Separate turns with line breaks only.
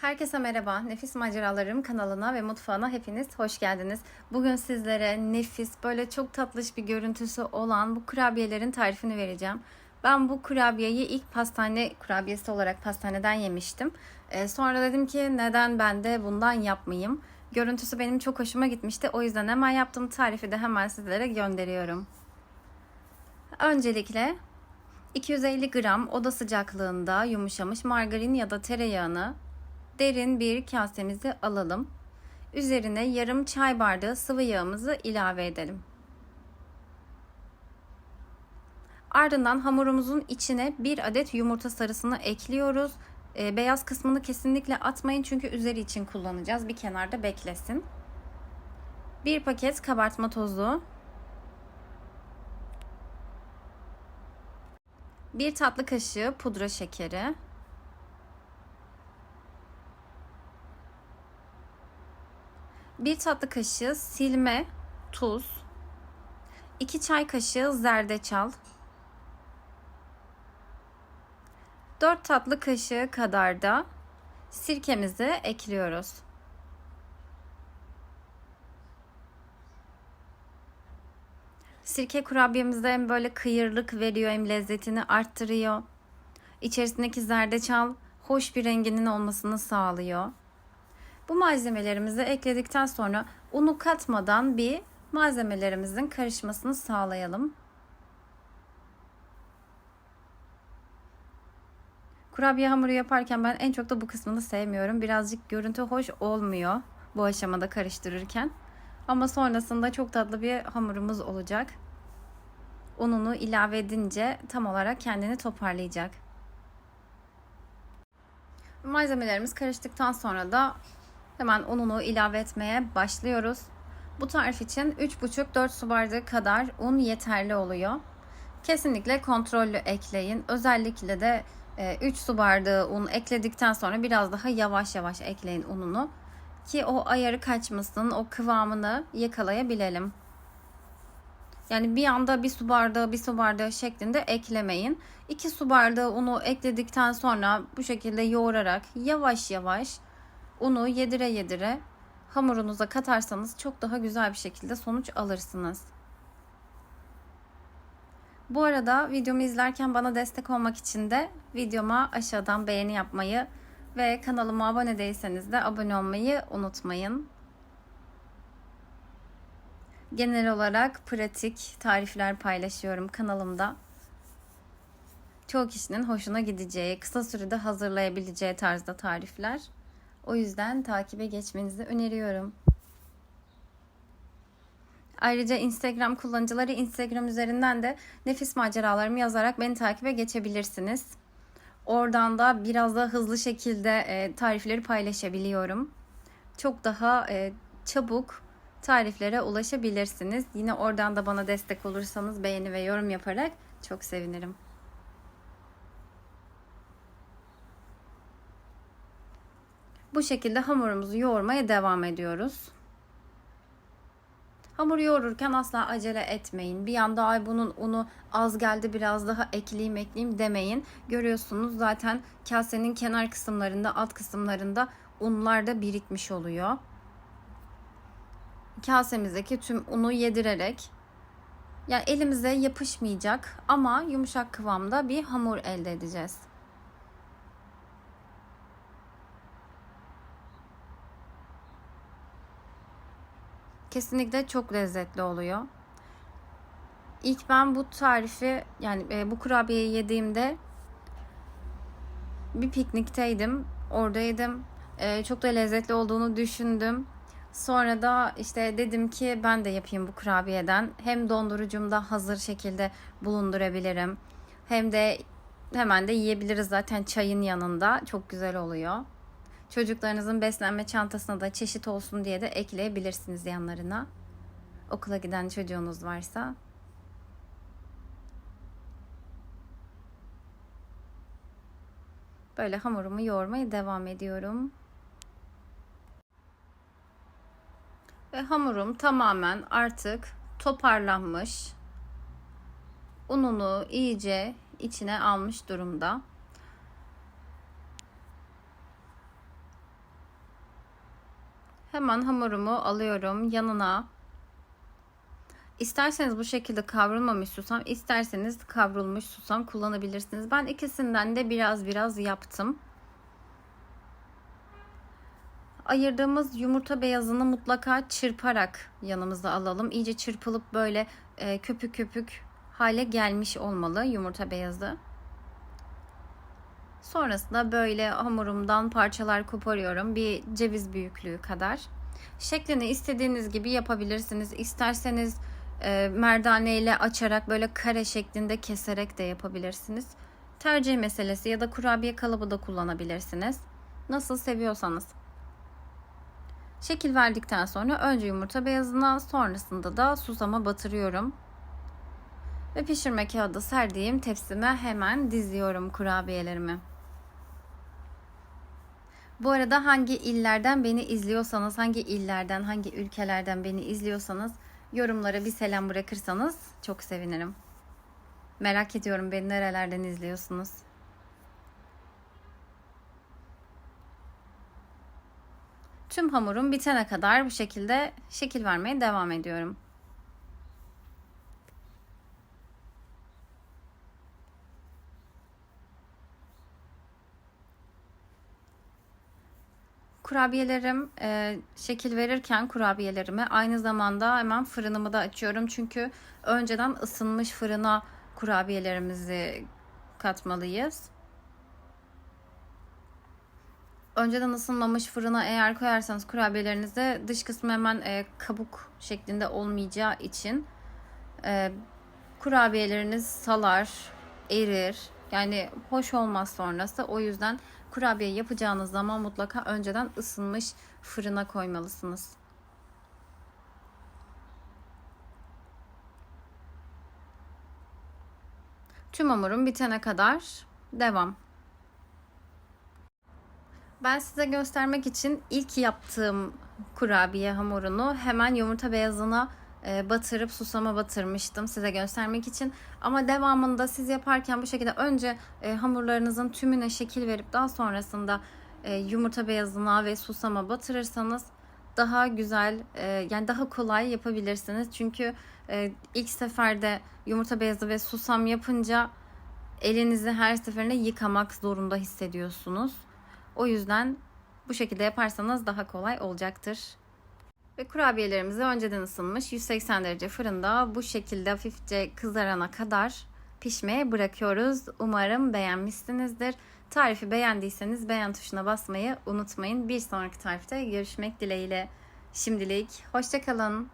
Herkese merhaba. Nefis Maceralarım kanalına ve mutfağına hepiniz hoş geldiniz. Bugün sizlere nefis, böyle çok tatlış bir görüntüsü olan bu kurabiyelerin tarifini vereceğim. Ben bu kurabiyeyi ilk pastane kurabiyesi olarak pastaneden yemiştim. Ee, sonra dedim ki neden ben de bundan yapmayayım. Görüntüsü benim çok hoşuma gitmişti. O yüzden hemen yaptığım tarifi de hemen sizlere gönderiyorum. Öncelikle 250 gram oda sıcaklığında yumuşamış margarin ya da tereyağını derin bir kasemizi alalım. Üzerine yarım çay bardağı sıvı yağımızı ilave edelim. Ardından hamurumuzun içine bir adet yumurta sarısını ekliyoruz. E, beyaz kısmını kesinlikle atmayın çünkü üzeri için kullanacağız. Bir kenarda beklesin. Bir paket kabartma tozu. Bir tatlı kaşığı pudra şekeri. Bir tatlı kaşığı silme, tuz, 2 çay kaşığı zerdeçal, 4 tatlı kaşığı kadar da sirkemizi ekliyoruz. Sirke kurabiyemizde hem böyle kıyırlık veriyor hem lezzetini arttırıyor. İçerisindeki zerdeçal hoş bir renginin olmasını sağlıyor. Bu malzemelerimizi ekledikten sonra unu katmadan bir malzemelerimizin karışmasını sağlayalım. Kurabiye hamuru yaparken ben en çok da bu kısmını sevmiyorum. Birazcık görüntü hoş olmuyor bu aşamada karıştırırken. Ama sonrasında çok tatlı bir hamurumuz olacak. Ununu ilave edince tam olarak kendini toparlayacak. Malzemelerimiz karıştıktan sonra da Hemen ununu ilave etmeye başlıyoruz. Bu tarif için 3,5-4 su bardağı kadar un yeterli oluyor. Kesinlikle kontrollü ekleyin. Özellikle de 3 e, su bardağı un ekledikten sonra biraz daha yavaş yavaş ekleyin ununu. Ki o ayarı kaçmasın, o kıvamını yakalayabilelim. Yani bir anda bir su bardağı bir su bardağı şeklinde eklemeyin. 2 su bardağı unu ekledikten sonra bu şekilde yoğurarak yavaş yavaş unu yedire yedire hamurunuza katarsanız çok daha güzel bir şekilde sonuç alırsınız. Bu arada videomu izlerken bana destek olmak için de videoma aşağıdan beğeni yapmayı ve kanalıma abone değilseniz de abone olmayı unutmayın. Genel olarak pratik tarifler paylaşıyorum kanalımda. Çoğu kişinin hoşuna gideceği, kısa sürede hazırlayabileceği tarzda tarifler. O yüzden takibe geçmenizi öneriyorum. Ayrıca Instagram kullanıcıları Instagram üzerinden de nefis maceralarımı yazarak beni takibe geçebilirsiniz. Oradan da biraz daha hızlı şekilde e, tarifleri paylaşabiliyorum. Çok daha e, çabuk tariflere ulaşabilirsiniz. Yine oradan da bana destek olursanız beğeni ve yorum yaparak çok sevinirim. Bu şekilde hamurumuzu yoğurmaya devam ediyoruz. Hamuru yoğururken asla acele etmeyin. Bir anda ay bunun unu az geldi biraz daha ekleyeyim ekleyeyim demeyin. Görüyorsunuz zaten kasenin kenar kısımlarında alt kısımlarında unlar da birikmiş oluyor. Kasemizdeki tüm unu yedirerek yani elimize yapışmayacak ama yumuşak kıvamda bir hamur elde edeceğiz. Kesinlikle çok lezzetli oluyor. İlk ben bu tarifi yani e, bu kurabiyeyi yediğimde bir piknikteydim. Oradaydım. E, çok da lezzetli olduğunu düşündüm. Sonra da işte dedim ki ben de yapayım bu kurabiyeden. Hem dondurucumda hazır şekilde bulundurabilirim. Hem de hemen de yiyebiliriz zaten çayın yanında. Çok güzel oluyor. Çocuklarınızın beslenme çantasına da çeşit olsun diye de ekleyebilirsiniz yanlarına. Okula giden çocuğunuz varsa. Böyle hamurumu yoğurmaya devam ediyorum. Ve hamurum tamamen artık toparlanmış. Ununu iyice içine almış durumda. Hemen hamurumu alıyorum yanına. İsterseniz bu şekilde kavrulmamış susam, isterseniz kavrulmuş susam kullanabilirsiniz. Ben ikisinden de biraz biraz yaptım. Ayırdığımız yumurta beyazını mutlaka çırparak yanımıza alalım. İyice çırpılıp böyle e, köpük köpük hale gelmiş olmalı yumurta beyazı. Sonrasında böyle hamurumdan parçalar koparıyorum. Bir ceviz büyüklüğü kadar. Şeklini istediğiniz gibi yapabilirsiniz. İsterseniz e, merdane açarak böyle kare şeklinde keserek de yapabilirsiniz. Tercih meselesi ya da kurabiye kalıbı da kullanabilirsiniz. Nasıl seviyorsanız. Şekil verdikten sonra önce yumurta beyazına sonrasında da susama batırıyorum. Ve pişirme kağıdı serdiğim tepsime hemen diziyorum kurabiyelerimi. Bu arada hangi illerden beni izliyorsanız, hangi illerden, hangi ülkelerden beni izliyorsanız yorumlara bir selam bırakırsanız çok sevinirim. Merak ediyorum beni nerelerden izliyorsunuz. Tüm hamurum bitene kadar bu şekilde şekil vermeye devam ediyorum. Kurabiyelerim e, şekil verirken kurabiyelerimi aynı zamanda hemen fırınımı da açıyorum. Çünkü önceden ısınmış fırına kurabiyelerimizi katmalıyız. Önceden ısınmamış fırına eğer koyarsanız kurabiyelerinizi dış kısmı hemen e, kabuk şeklinde olmayacağı için e, kurabiyeleriniz salar, erir. Yani hoş olmaz sonrası. O yüzden kurabiye yapacağınız zaman mutlaka önceden ısınmış fırına koymalısınız. Tüm hamurum bitene kadar devam. Ben size göstermek için ilk yaptığım kurabiye hamurunu hemen yumurta beyazına batırıp susama batırmıştım size göstermek için. Ama devamında siz yaparken bu şekilde önce e, hamurlarınızın tümüne şekil verip daha sonrasında e, yumurta beyazına ve susama batırırsanız daha güzel yani daha kolay yapabilirsiniz. Çünkü ilk seferde yumurta beyazı ve susam yapınca elinizi her seferinde yıkamak zorunda hissediyorsunuz. O yüzden bu şekilde yaparsanız daha kolay olacaktır. Ve kurabiyelerimizi önceden ısınmış 180 derece fırında bu şekilde hafifçe kızarana kadar pişmeye bırakıyoruz. Umarım beğenmişsinizdir. Tarifi beğendiyseniz beğen tuşuna basmayı unutmayın. Bir sonraki tarifte görüşmek dileğiyle. Şimdilik hoşçakalın.